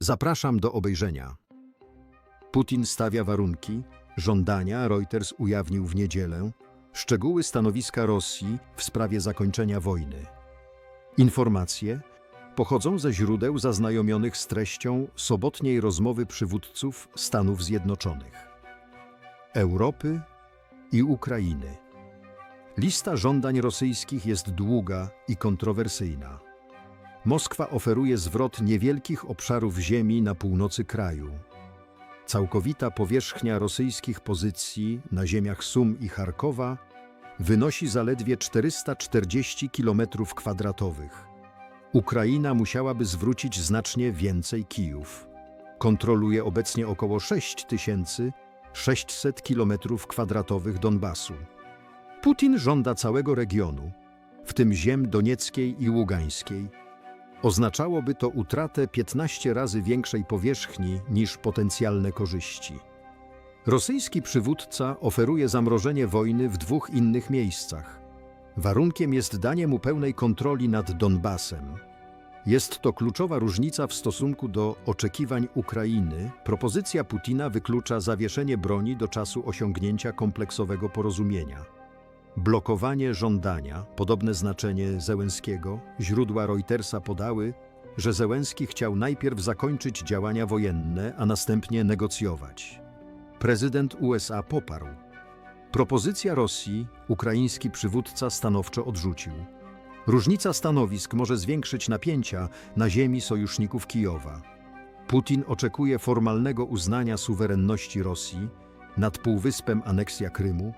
Zapraszam do obejrzenia. Putin stawia warunki, żądania Reuters ujawnił w niedzielę, szczegóły stanowiska Rosji w sprawie zakończenia wojny. Informacje pochodzą ze źródeł zaznajomionych z treścią sobotniej rozmowy przywódców Stanów Zjednoczonych, Europy i Ukrainy. Lista żądań rosyjskich jest długa i kontrowersyjna. Moskwa oferuje zwrot niewielkich obszarów ziemi na północy kraju. Całkowita powierzchnia rosyjskich pozycji na ziemiach Sum i Charkowa wynosi zaledwie 440 km2. Ukraina musiałaby zwrócić znacznie więcej kijów. Kontroluje obecnie około 6600 km2 Donbasu. Putin żąda całego regionu, w tym ziem donieckiej i ługańskiej. Oznaczałoby to utratę 15 razy większej powierzchni niż potencjalne korzyści. Rosyjski przywódca oferuje zamrożenie wojny w dwóch innych miejscach. Warunkiem jest danie mu pełnej kontroli nad Donbasem. Jest to kluczowa różnica w stosunku do oczekiwań Ukrainy. Propozycja Putina wyklucza zawieszenie broni do czasu osiągnięcia kompleksowego porozumienia. Blokowanie żądania, podobne znaczenie Zełenskiego, źródła Reutersa podały, że Zełenski chciał najpierw zakończyć działania wojenne, a następnie negocjować. Prezydent USA poparł. Propozycja Rosji ukraiński przywódca stanowczo odrzucił. Różnica stanowisk może zwiększyć napięcia na ziemi sojuszników Kijowa. Putin oczekuje formalnego uznania suwerenności Rosji nad półwyspem aneksja Krymu,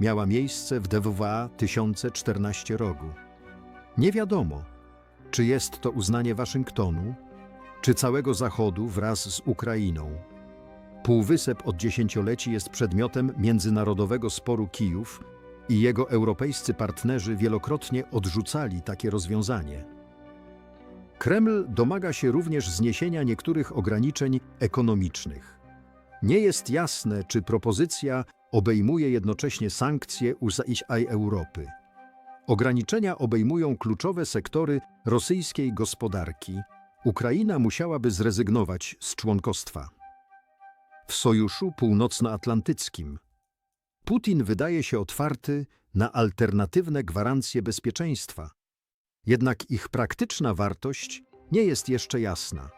miała miejsce w DWA 1014 roku. Nie wiadomo, czy jest to uznanie Waszyngtonu, czy całego Zachodu wraz z Ukrainą. Półwysep od dziesięcioleci jest przedmiotem międzynarodowego sporu Kijów i jego europejscy partnerzy wielokrotnie odrzucali takie rozwiązanie. Kreml domaga się również zniesienia niektórych ograniczeń ekonomicznych. Nie jest jasne, czy propozycja obejmuje jednocześnie sankcje USA i Europy. Ograniczenia obejmują kluczowe sektory rosyjskiej gospodarki. Ukraina musiałaby zrezygnować z członkostwa. W Sojuszu Północnoatlantyckim Putin wydaje się otwarty na alternatywne gwarancje bezpieczeństwa. Jednak ich praktyczna wartość nie jest jeszcze jasna.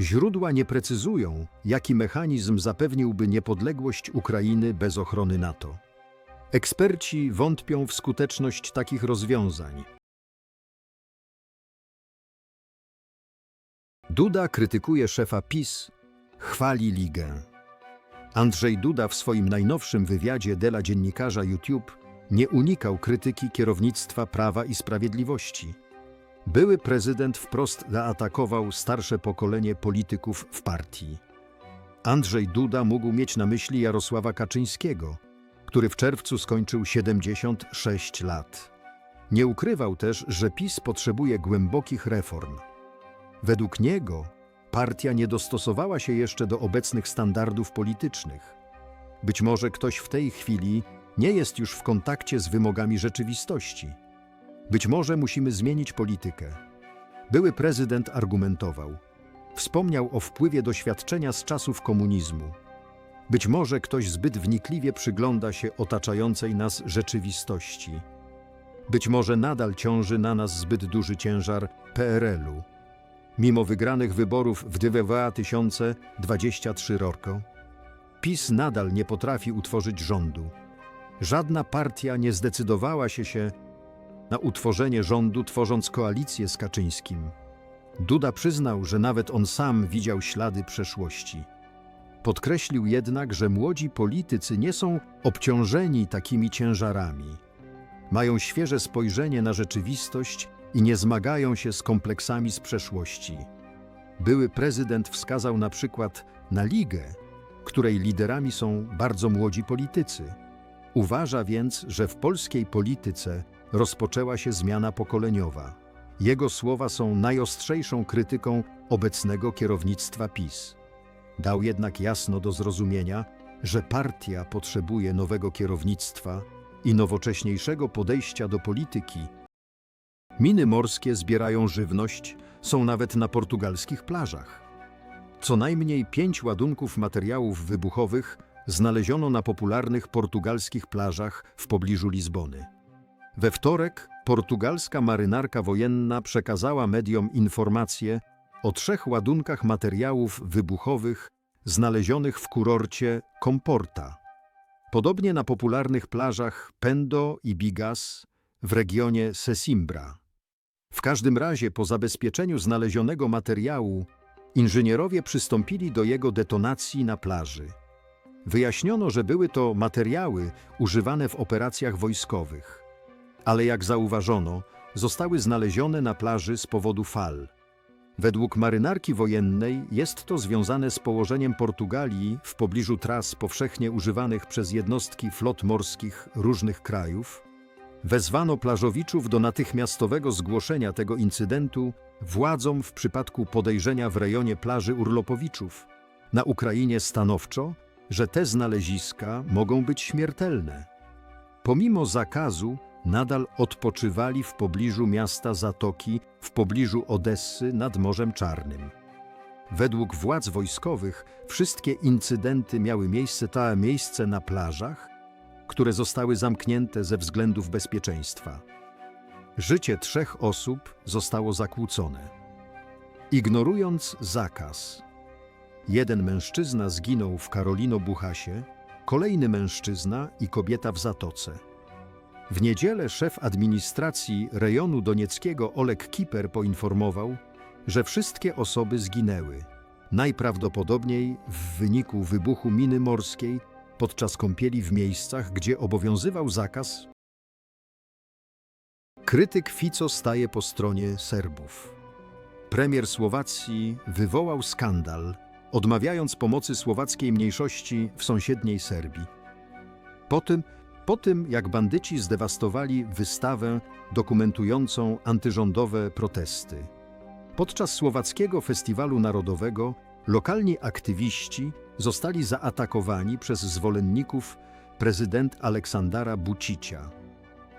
Źródła nie precyzują, jaki mechanizm zapewniłby niepodległość Ukrainy bez ochrony NATO. Eksperci wątpią w skuteczność takich rozwiązań. Duda krytykuje szefa PiS, chwali ligę. Andrzej Duda w swoim najnowszym wywiadzie dla dziennikarza YouTube nie unikał krytyki kierownictwa Prawa i Sprawiedliwości. Były prezydent wprost zaatakował starsze pokolenie polityków w partii. Andrzej Duda mógł mieć na myśli Jarosława Kaczyńskiego, który w czerwcu skończył 76 lat. Nie ukrywał też, że PiS potrzebuje głębokich reform. Według niego partia nie dostosowała się jeszcze do obecnych standardów politycznych. Być może ktoś w tej chwili nie jest już w kontakcie z wymogami rzeczywistości. Być może musimy zmienić politykę. Były prezydent argumentował. Wspomniał o wpływie doświadczenia z czasów komunizmu. Być może ktoś zbyt wnikliwie przygląda się otaczającej nas rzeczywistości. Być może nadal ciąży na nas zbyt duży ciężar PRL-u. Mimo wygranych wyborów w DWA 1023 roku, PiS nadal nie potrafi utworzyć rządu. Żadna partia nie zdecydowała się się na utworzenie rządu, tworząc koalicję z Kaczyńskim. Duda przyznał, że nawet on sam widział ślady przeszłości. Podkreślił jednak, że młodzi politycy nie są obciążeni takimi ciężarami. Mają świeże spojrzenie na rzeczywistość i nie zmagają się z kompleksami z przeszłości. Były prezydent wskazał na przykład na ligę, której liderami są bardzo młodzi politycy. Uważa więc, że w polskiej polityce rozpoczęła się zmiana pokoleniowa. Jego słowa są najostrzejszą krytyką obecnego kierownictwa PiS. Dał jednak jasno do zrozumienia, że partia potrzebuje nowego kierownictwa i nowocześniejszego podejścia do polityki. Miny morskie zbierają żywność, są nawet na portugalskich plażach. Co najmniej pięć ładunków materiałów wybuchowych znaleziono na popularnych portugalskich plażach w pobliżu Lizbony. We wtorek portugalska marynarka wojenna przekazała mediom informacje o trzech ładunkach materiałów wybuchowych znalezionych w kurorcie Comporta. Podobnie na popularnych plażach Pendo i Bigas w regionie Sesimbra. W każdym razie po zabezpieczeniu znalezionego materiału inżynierowie przystąpili do jego detonacji na plaży. Wyjaśniono, że były to materiały używane w operacjach wojskowych, ale jak zauważono, zostały znalezione na plaży z powodu fal. Według marynarki wojennej jest to związane z położeniem Portugalii w pobliżu tras powszechnie używanych przez jednostki flot morskich różnych krajów. Wezwano plażowiczów do natychmiastowego zgłoszenia tego incydentu władzom w przypadku podejrzenia w rejonie plaży Urlopowiczów. Na Ukrainie stanowczo, że te znaleziska mogą być śmiertelne. Pomimo zakazu, nadal odpoczywali w pobliżu miasta Zatoki, w pobliżu Odessy nad Morzem Czarnym. Według władz wojskowych wszystkie incydenty miały miejsce ta miejsce na plażach, które zostały zamknięte ze względów bezpieczeństwa. Życie trzech osób zostało zakłócone. Ignorując zakaz, jeden mężczyzna zginął w Karolino-Buchasie, kolejny mężczyzna i kobieta w Zatoce. W niedzielę szef administracji rejonu donieckiego Oleg Kiper poinformował, że wszystkie osoby zginęły, najprawdopodobniej w wyniku wybuchu miny morskiej podczas kąpieli w miejscach, gdzie obowiązywał zakaz. Krytyk Fico staje po stronie Serbów. Premier Słowacji wywołał skandal, odmawiając pomocy słowackiej mniejszości w sąsiedniej Serbii. Po tym, po tym, jak bandyci zdewastowali wystawę dokumentującą antyrządowe protesty. Podczas Słowackiego Festiwalu Narodowego lokalni aktywiści zostali zaatakowani przez zwolenników prezydent Aleksandara Bucicia.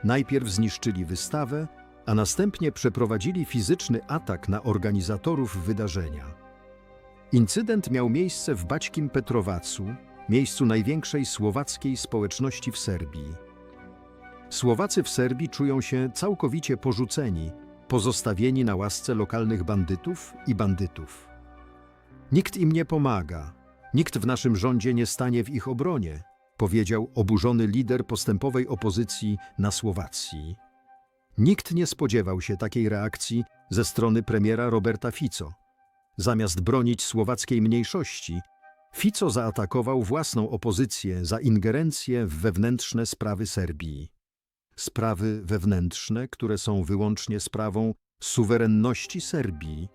Najpierw zniszczyli wystawę, a następnie przeprowadzili fizyczny atak na organizatorów wydarzenia. Incydent miał miejsce w Baćkim Petrowacu, miejscu największej słowackiej społeczności w Serbii. Słowacy w Serbii czują się całkowicie porzuceni, pozostawieni na łasce lokalnych bandytów i bandytów. Nikt im nie pomaga, nikt w naszym rządzie nie stanie w ich obronie, powiedział oburzony lider postępowej opozycji na Słowacji. Nikt nie spodziewał się takiej reakcji ze strony premiera Roberta Fico. Zamiast bronić słowackiej mniejszości, Fico zaatakował własną opozycję za ingerencję w wewnętrzne sprawy Serbii. Sprawy wewnętrzne, które są wyłącznie sprawą suwerenności Serbii,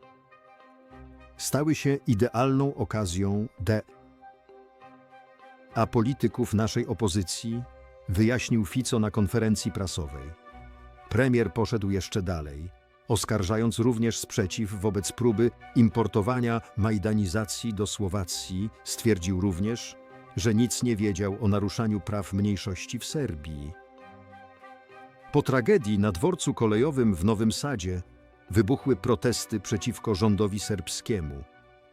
stały się idealną okazją de a polityków naszej opozycji, wyjaśnił Fico na konferencji prasowej. Premier poszedł jeszcze dalej, oskarżając również sprzeciw wobec próby importowania majdanizacji do Słowacji, stwierdził również, że nic nie wiedział o naruszaniu praw mniejszości w Serbii. Po tragedii na dworcu kolejowym w Nowym Sadzie wybuchły protesty przeciwko rządowi serbskiemu.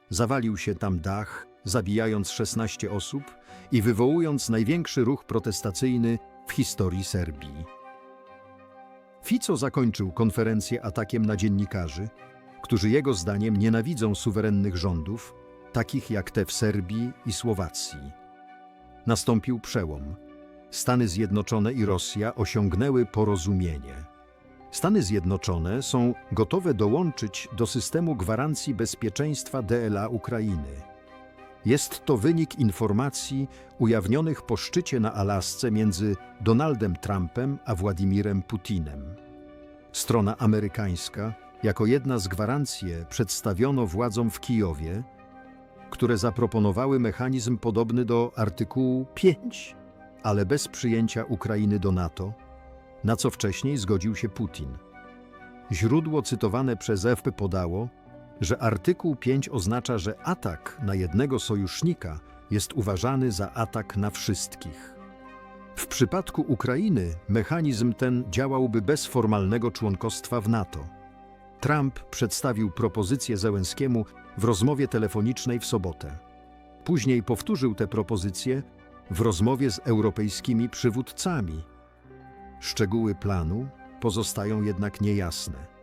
Zawalił się tam dach, zabijając 16 osób i wywołując największy ruch protestacyjny w historii Serbii. Fico zakończył konferencję atakiem na dziennikarzy, którzy jego zdaniem nienawidzą suwerennych rządów, takich jak te w Serbii i Słowacji. Nastąpił przełom. Stany Zjednoczone i Rosja osiągnęły porozumienie. Stany Zjednoczone są gotowe dołączyć do systemu gwarancji bezpieczeństwa DLA Ukrainy. Jest to wynik informacji ujawnionych po szczycie na Alasce między Donaldem Trumpem a Władimirem Putinem. Strona amerykańska jako jedna z gwarancji przedstawiono władzom w Kijowie, które zaproponowały mechanizm podobny do artykułu 5, ale bez przyjęcia Ukrainy do NATO, na co wcześniej zgodził się Putin. Źródło cytowane przez FP podało, że artykuł 5 oznacza, że atak na jednego sojusznika jest uważany za atak na wszystkich. W przypadku Ukrainy mechanizm ten działałby bez formalnego członkostwa w NATO. Trump przedstawił propozycję Zełenskiemu w rozmowie telefonicznej w sobotę. Później powtórzył tę propozycję w rozmowie z europejskimi przywódcami. Szczegóły planu pozostają jednak niejasne.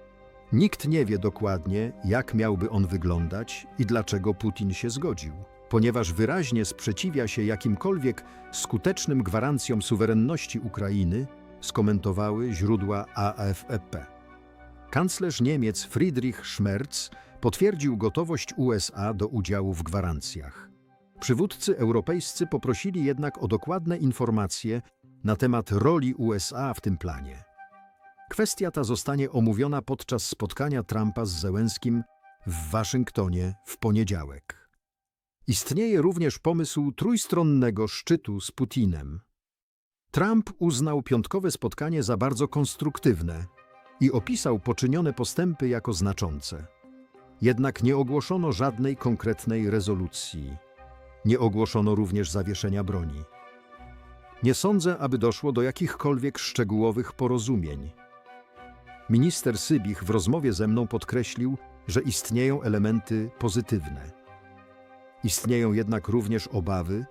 Nikt nie wie dokładnie, jak miałby on wyglądać i dlaczego Putin się zgodził, ponieważ wyraźnie sprzeciwia się jakimkolwiek skutecznym gwarancjom suwerenności Ukrainy, skomentowały źródła AFP. Kanclerz Niemiec Friedrich Schmerz potwierdził gotowość USA do udziału w gwarancjach. Przywódcy europejscy poprosili jednak o dokładne informacje na temat roli USA w tym planie. Kwestia ta zostanie omówiona podczas spotkania Trumpa z Zełenskim w Waszyngtonie w poniedziałek. Istnieje również pomysł trójstronnego szczytu z Putinem. Trump uznał piątkowe spotkanie za bardzo konstruktywne i opisał poczynione postępy jako znaczące. Jednak nie ogłoszono żadnej konkretnej rezolucji. Nie ogłoszono również zawieszenia broni. Nie sądzę, aby doszło do jakichkolwiek szczegółowych porozumień. Minister Sybich w rozmowie ze mną podkreślił, że istnieją elementy pozytywne. Istnieją jednak również obawy.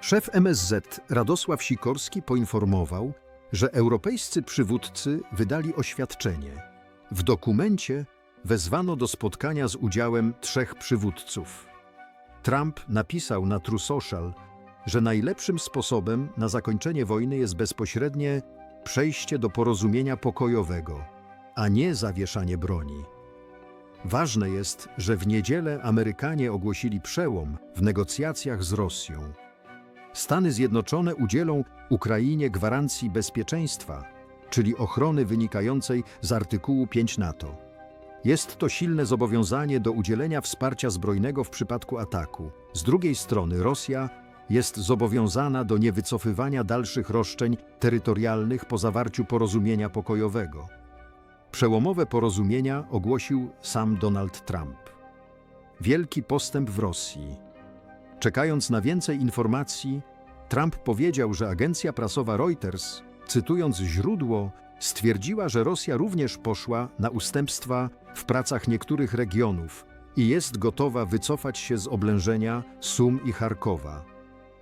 Szef MSZ Radosław Sikorski poinformował, że europejscy przywódcy wydali oświadczenie. W dokumencie wezwano do spotkania z udziałem trzech przywódców. Trump napisał na True Social, że najlepszym sposobem na zakończenie wojny jest bezpośrednie przejście do porozumienia pokojowego, a nie zawieszanie broni. Ważne jest, że w niedzielę Amerykanie ogłosili przełom w negocjacjach z Rosją. Stany Zjednoczone udzielą Ukrainie gwarancji bezpieczeństwa, czyli ochrony wynikającej z artykułu 5 NATO. Jest to silne zobowiązanie do udzielenia wsparcia zbrojnego w przypadku ataku. Z drugiej strony Rosja jest zobowiązana do niewycofywania dalszych roszczeń terytorialnych po zawarciu porozumienia pokojowego. Przełomowe porozumienia ogłosił sam Donald Trump. Wielki postęp w Rosji. Czekając na więcej informacji, Trump powiedział, że agencja prasowa Reuters, cytując źródło, stwierdziła, że Rosja również poszła na ustępstwa w pracach niektórych regionów i jest gotowa wycofać się z oblężenia Sum i Charkowa.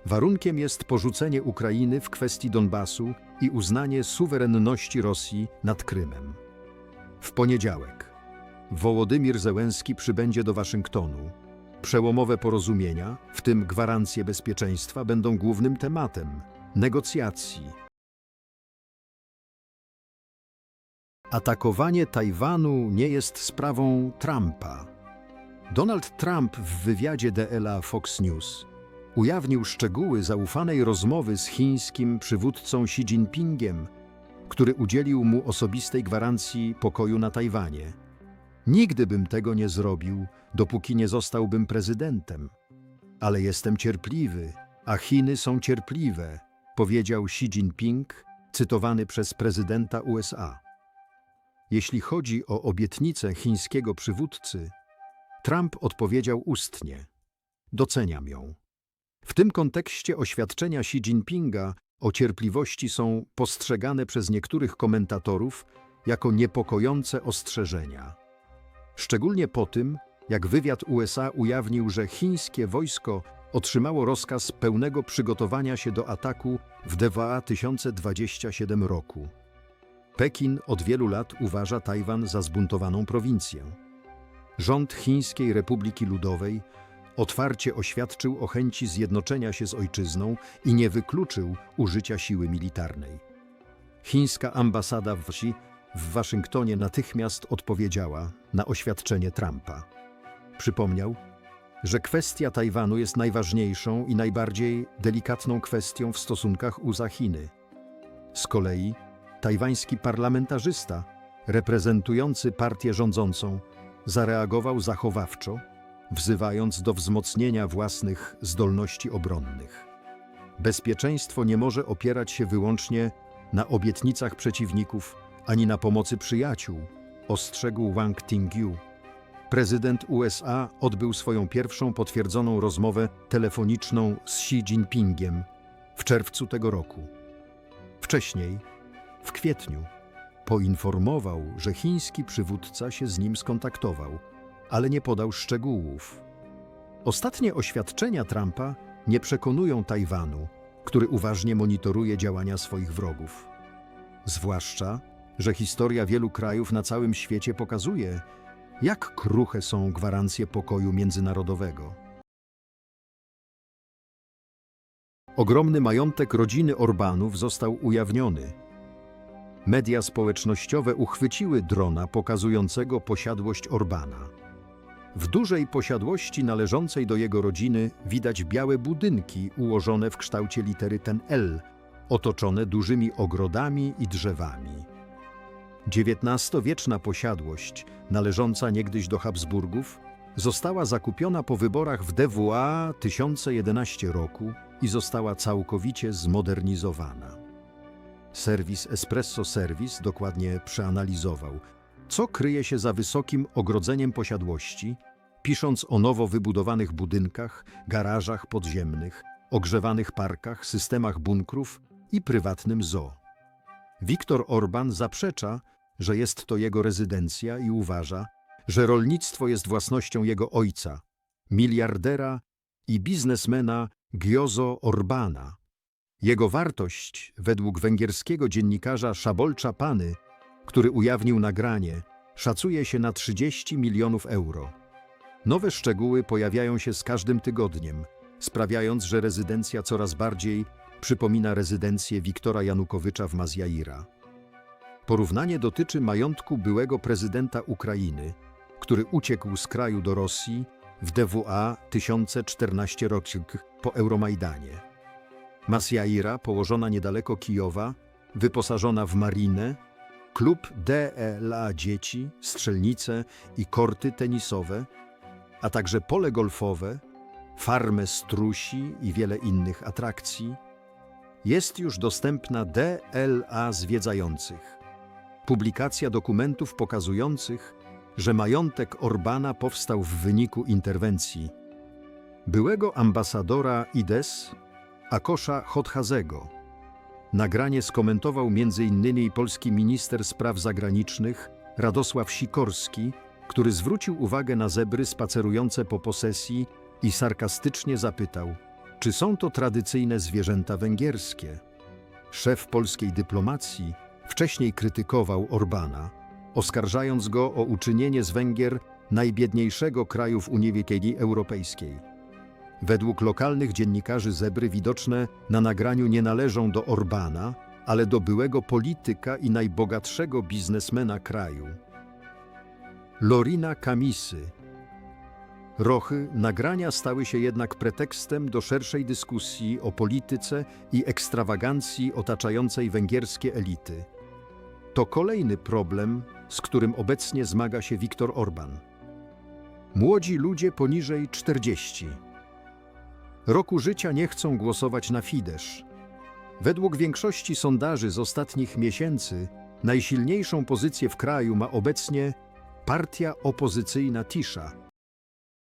Warunkiem jest porzucenie Ukrainy w kwestii Donbasu i uznanie suwerenności Rosji nad Krymem. W poniedziałek Wołodymir Zełenski przybędzie do Waszyngtonu. Przełomowe porozumienia, w tym gwarancje bezpieczeństwa, będą głównym tematem negocjacji. Atakowanie Tajwanu nie jest sprawą Trumpa. Donald Trump w wywiadzie DLA Fox News ujawnił szczegóły zaufanej rozmowy z chińskim przywódcą Xi Jinpingiem, który udzielił mu osobistej gwarancji pokoju na Tajwanie. Nigdy bym tego nie zrobił, dopóki nie zostałbym prezydentem. Ale jestem cierpliwy, a Chiny są cierpliwe, powiedział Xi Jinping, cytowany przez prezydenta USA. Jeśli chodzi o obietnicę chińskiego przywódcy, Trump odpowiedział ustnie: Doceniam ją. W tym kontekście oświadczenia Xi Jinpinga o cierpliwości są postrzegane przez niektórych komentatorów jako niepokojące ostrzeżenia. Szczególnie po tym, jak wywiad USA ujawnił, że chińskie wojsko otrzymało rozkaz pełnego przygotowania się do ataku w 2027 roku. Pekin od wielu lat uważa Tajwan za zbuntowaną prowincję. Rząd Chińskiej Republiki Ludowej otwarcie oświadczył o chęci zjednoczenia się z ojczyzną i nie wykluczył użycia siły militarnej. Chińska ambasada w Wsi w Waszyngtonie natychmiast odpowiedziała na oświadczenie Trumpa. Przypomniał, że kwestia Tajwanu jest najważniejszą i najbardziej delikatną kwestią w stosunkach USA-Chiny. Z kolei tajwański parlamentarzysta, reprezentujący partię rządzącą, zareagował zachowawczo, wzywając do wzmocnienia własnych zdolności obronnych. Bezpieczeństwo nie może opierać się wyłącznie na obietnicach przeciwników ani na pomocy przyjaciół, ostrzegł Wang Tingyu. Prezydent USA odbył swoją pierwszą potwierdzoną rozmowę telefoniczną z Xi Jinpingiem w czerwcu tego roku. Wcześniej, w kwietniu, poinformował, że chiński przywódca się z nim skontaktował, ale nie podał szczegółów. Ostatnie oświadczenia Trumpa nie przekonują Tajwanu, który uważnie monitoruje działania swoich wrogów. Zwłaszcza, że historia wielu krajów na całym świecie pokazuje, jak kruche są gwarancje pokoju międzynarodowego. Ogromny majątek rodziny Orbanów został ujawniony. Media społecznościowe uchwyciły drona pokazującego posiadłość Orbana. W dużej posiadłości należącej do jego rodziny widać białe budynki ułożone w kształcie litery ten L, otoczone dużymi ogrodami i drzewami. XIX-wieczna posiadłość, należąca niegdyś do Habsburgów, została zakupiona po wyborach w DWA 1011 roku i została całkowicie zmodernizowana. Serwis Espresso Service dokładnie przeanalizował, co kryje się za wysokim ogrodzeniem posiadłości, pisząc o nowo wybudowanych budynkach, garażach podziemnych, ogrzewanych parkach, systemach bunkrów i prywatnym zoo. Viktor Orban zaprzecza, że jest to jego rezydencja i uważa, że rolnictwo jest własnością jego ojca, miliardera i biznesmena Giozo Orbana. Jego wartość, według węgierskiego dziennikarza Szabolcza Pany, który ujawnił nagranie, szacuje się na 30 milionów euro. Nowe szczegóły pojawiają się z każdym tygodniem, sprawiając, że rezydencja coraz bardziej przypomina rezydencję Wiktora Janukowycza w Mazjaira. Porównanie dotyczy majątku byłego prezydenta Ukrainy, który uciekł z kraju do Rosji w DWA 1014 rocznik po Euromajdanie. Masjaira, położona niedaleko Kijowa, wyposażona w marinę, klub DLA dzieci, strzelnice i korty tenisowe, a także pole golfowe, farmę strusi i wiele innych atrakcji, jest już dostępna DLA zwiedzających. Publikacja dokumentów pokazujących, że majątek Orbana powstał w wyniku interwencji byłego ambasadora IDES, Akosza Chodhazego. Nagranie skomentował m.in. polski minister spraw zagranicznych Radosław Sikorski, który zwrócił uwagę na zebry spacerujące po posesji i sarkastycznie zapytał, czy są to tradycyjne zwierzęta węgierskie. Szef polskiej dyplomacji wcześniej krytykował Orbana, oskarżając go o uczynienie z Węgier najbiedniejszego kraju w Unii Europejskiej. Według lokalnych dziennikarzy zebry widoczne na nagraniu nie należą do Orbana, ale do byłego polityka i najbogatszego biznesmena kraju. Lorina Kamisy. Rochy nagrania stały się jednak pretekstem do szerszej dyskusji o polityce i ekstrawagancji otaczającej węgierskie elity. To kolejny problem, z którym obecnie zmaga się Viktor Orban. Młodzi ludzie poniżej 40 roku życia nie chcą głosować na Fidesz. Według większości sondaży z ostatnich miesięcy najsilniejszą pozycję w kraju ma obecnie partia opozycyjna Tisza,